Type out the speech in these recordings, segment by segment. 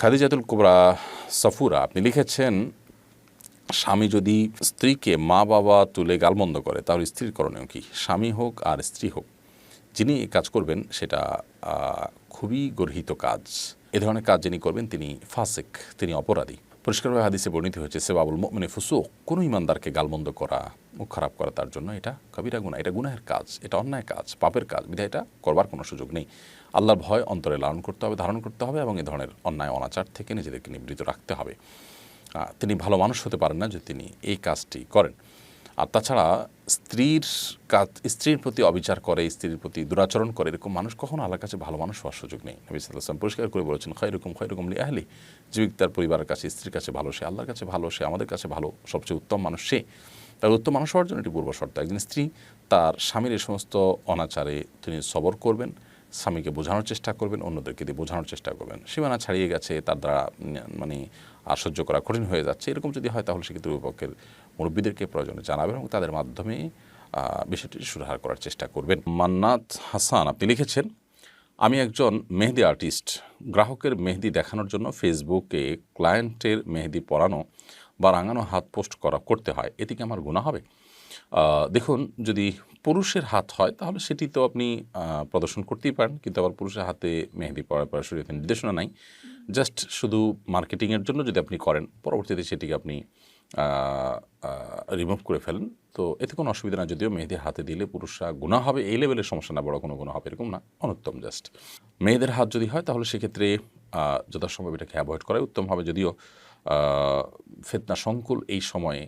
খাদিজাতুল কুবরা সফুরা আপনি লিখেছেন, স্বামী যদি স্ত্রীকে মা বাবা তুলে গালমন্দ করে, তাহলে স্ত্রীর করণীয় কি? স্বামী হোক আর স্ত্রী হোক, যিনি এই কাজ করবেন, সেটা খুবই গর্হিত কাজ। এ ধরনের কাজ যিনি করবেন, তিনি ফাসেক, তিনি অপরাধী। পরিষ্কারভাবে হাদিসে বর্ণিত হয়েছে, সেবাবুল মানে ফুসুক, কোনো ইমানদারকে গালমন্দ করা, মুখ খারাপ করা তার জন্য এটা কবিরা গুণা এটা গুনাহের কাজ, এটা অন্যায় কাজ, পাপের কাজ, বিধায় এটা করবার কোনো সুযোগ নেই। আল্লাহর ভয় অন্তরে লালন করতে হবে, ধারণ করতে হবে এবং এ ধরনের অন্যায়, অনাচার থেকে নিজেদেরকে নিবৃত রাখতে হবে। তিনি ভালো মানুষ হতে পারেন না যদি তিনি এই কাজটি করেন। আর তাছাড়া স্ত্রীর কাজ, স্ত্রীর প্রতি অবিচার করে, স্ত্রীর প্রতি দুরাচরণ করে, এরকম মানুষ কখনো আল্লাহর কাছে ভালো মানুষ হওয়ার সুযোগ নেই। নবী সাল্লাম পরিষ্কার করে বলেছেন খৈরকম খৈরকম লি আহলি জীবিক তার পরিবারের কাছে, স্ত্রীর কাছে ভালো, সে আল্লাহর কাছে ভালো, সে আমাদের কাছে ভালো, সবচেয়ে উত্তম মানুষ সে। তার উত্তম মানুষ হওয়ার জন্য এটি পূর্ব শর্ত। একজন স্ত্রী, তার স্বামীর এই সমস্ত অনাচারে তিনি সবর করবেন, স্বামীকে বোঝানোর চেষ্টা করবেন, অন্যদেরকে দিয়ে বোঝানোর চেষ্টা করবেন। সীমানা ছাড়িয়ে গেছে, তার দ্বারা মানে সহ্য করা কঠিন হয়ে যাচ্ছে। এরকম যদি হয়, তাহলে সেক্ষেত্রে বিপক্ষের মুরব্বীদেরকে প্রয়োজনে জানাবেন এবং তাদের মাধ্যমে বিষয়টি সুরাহার করার চেষ্টা করবেন। মান্নাত হাসান, আপনি লিখেছেন, আমি একজন মেহেদি আর্টিস্ট। গ্রাহকের মেহেদি দেখানোর জন্য ফেসবুকে ক্লায়েন্টের মেহেদি পরানো বা রাঙানো হাত পোস্ট করা করতে হয়। এতে কি আমার গুণা হবে? দেখুন, যদি পুরুষের হাত হয়, তাহলে সেটি তো আপনি প্রদর্শন করতেই পারেন। কিন্তু আবার পুরুষের হাতে মেহেদি পড়ার পর শরীরে নির্দেশনা নাই। জাস্ট শুধু মার্কেটিংয়ের জন্য যদি আপনি করেন, পরবর্তীতে সেটিকে আপনি রিমুভ করে ফেলেন। তো এতে কোনো অসুবিধা না, যদিও মেয়েদের হাতে দিলে পুরুষরা গুণা হবে, এই লেভেলের সমস্যা না, বড় কোনো গুণা হবে এরকম না, অনুত্তম জাস্ট মেয়েদের হাত যদি হয়, তাহলে সেক্ষেত্রে যথাসম্ভব এটাকে অ্যাভয়েড করাই উত্তম হবে, যদিও ফেতনা সংকুল এই সময়ে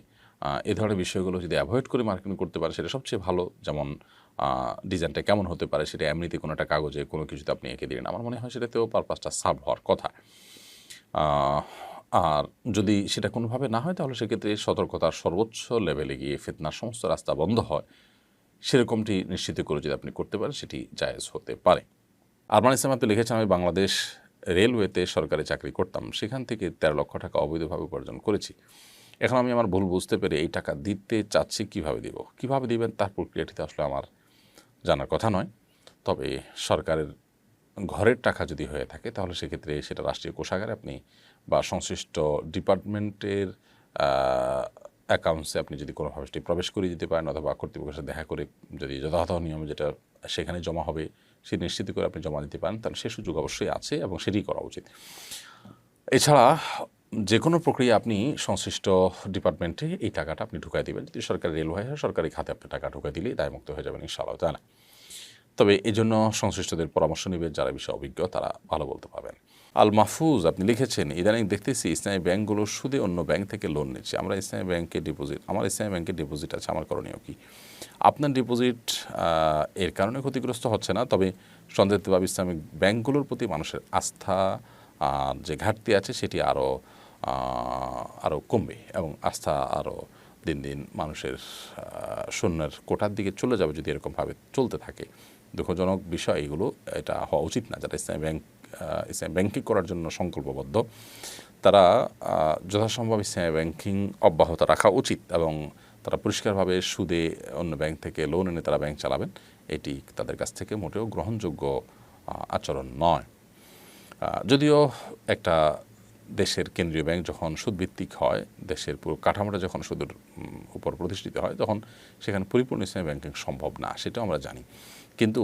এ ধরনের বিষয়গুলো যদি অ্যাভয়েড করে মার্কেটিং করতে পারে, সেটা সবচেয়ে ভালো, যেমন ডিজাইনটা কেমন হতে পারে, সেটা এমনিতে কোনো একটা কাগজে কোনো কিছুতে আপনি এঁকে দিলেন, আমার মনে হয় সেটাতেও পারপাসটা সার্ভ হওয়ার কথা। আর যদি সেটা কোনোভাবে না হয়, তাহলে সেক্ষেত্রে সতর্কতার সর্বোচ্চ লেভেলে গিয়ে ফেতনার সমস্ত রাস্তা বন্ধ হয়। সেরকমটি নিশ্চিত করে যদি আপনি করতে পারেন, সেটি জায়েজ হতে পারে। আরমান ইসলাম আপনি লিখেছেন, আমি বাংলাদেশ রেলওয়েতে সরকারি চাকরি করতাম। সেখান থেকে তেরো লক্ষ টাকা অবৈধভাবে উপার্জন করেছি। এখন আমি আমার ভুল বুঝতে পেরে এই টাকা দিতে চাচ্ছি কীভাবে দিব? কীভাবে দিবেন? তার প্রক্রিয়াটিতে আসলে আমার জানার কথা নয়। তবে সরকারের ঘরের টাকা যদি হয়ে থাকে, তাহলে সেক্ষেত্রে সেটা রাষ্ট্রীয় কোষাগারে আপনি বা সংশ্লিষ্ট ডিপার্টমেন্টের অ্যাকাউন্টসে আপনি যদি কোনোভাবে সেটি প্রবেশ করিয়ে দিতে পারেন অথবা কর্তৃপক্ষের সাথে দেখা করে যদি যথাযথ নিয়মে যেটা সেখানে জমা হবে, সে নিশ্চিত করে আপনি জমা দিতে পারেন, তাহলে সে সুযোগ অবশ্যই আছে এবং সেটি করা উচিত। এছাড়া যে কোনো প্রক্রিয়া আপনি সংশ্লিষ্ট ডিপার্টমেন্টে এই টাকাটা আপনি ঢুকাই দেবেন। যদি সরকারি রেলওয়ে হয়, সরকারি খাতে আপনি টাকা ঢুকাই দিলেই দায়মুক্ত হয়ে যাবেন ইনশাআল্লাহ তাহলে তবে এই জন্য সংশ্লিষ্টদের পরামর্শ নেবে যারা বিষয়ে অভিজ্ঞ, তারা ভালো বলতে পারবেন। আল মাহফুজ, আপনি লিখেছেন, ইদানিং দেখতেছি ইসলামী ব্যাংকগুলো সুদে অন্য ব্যাংক থেকে লোন নিচ্ছে। আমরা ইসলামী ব্যাংকে ডিপোজিট, আমার ইসলামী ব্যাংকে ডিপোজিট আছে, আমার করণীয় কি? আপনার ডিপোজিট এর কারণে ক্ষতিগ্রস্ত হচ্ছে না, তবে সন্দেহভাবে ইসলামিক ব্যাংকগুলোর প্রতি মানুষের আস্থা যে ঘাটতি আছে, সেটি আরও আরও কমবে এবং আস্থা আরও দিন দিন মানুষের শূন্যের কোটার দিকে চলে যাবে যদি এরকমভাবে চলতে থাকে। দুঃখজনক বিষয় এগুলো, এটা হওয়া উচিত না। যারা ইসলামী ব্যাংক ইসলামী ব্যাংকিং করার জন্য সংকল্পবদ্ধ, তারা যথাসম্ভব ইসলামী ব্যাংকিং অব্যাহত রাখা উচিত এবং তারা পরিষ্কারভাবে সুদে অন্য ব্যাংক থেকে লোন এনে তারা ব্যাংক চালাবেন। এটি তাদের কাছ থেকে মোটেও গ্রহণযোগ্য আচরণ নয়। যদিও একটা দেশের কেন্দ্রীয় ব্যাংক যখন সুদভিত্তিক হয়, দেশের পুরো কাঠামোটা যখন সুদের উপর প্রতিষ্ঠিত হয়, তখন সেখানে পরিপূর্ণ ইসলামী ব্যাংকিং সম্ভব না, সেটাও আমরা জানি। কিন্তু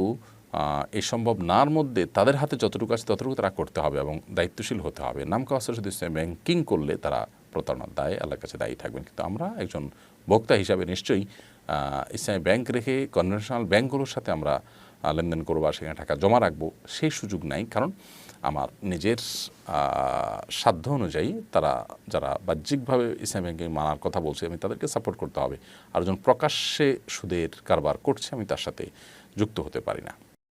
এই সম্ভব নার মধ্যে তাদের হাতে যতটুকু আছে ততটুকু তারা করতে হবে এবং দায়িত্বশীল হতে হবে। নাম কাছে শুধু ইসলামী ব্যাংকিং করলে তারা প্রতারণার দায়ে আল্লাহর কাছে দায়ী থাকবেন। কিন্তু আমরা একজন বক্তা হিসাবে নিশ্চয়ই ইসলামী ব্যাংক রেখে কনভেনশনাল ব্যাংকগুলোর সাথে আমরা লেনদেন করব বা সেখানে টাকা জমা রাখব, সেই সুযোগ নাই। কারণ আমার নিজের সাধ্য অনুযায়ী তারা, যারা বাহ্যিকভাবে ইসলাম ব্যাংকিং মানার কথা বলছে, আমি তাদেরকে সাপোর্ট করতে হবে। আর যখন প্রকাশ্যে সুদের কারবার করছে, আমি তার সাথে যুক্ত হতে পারি না।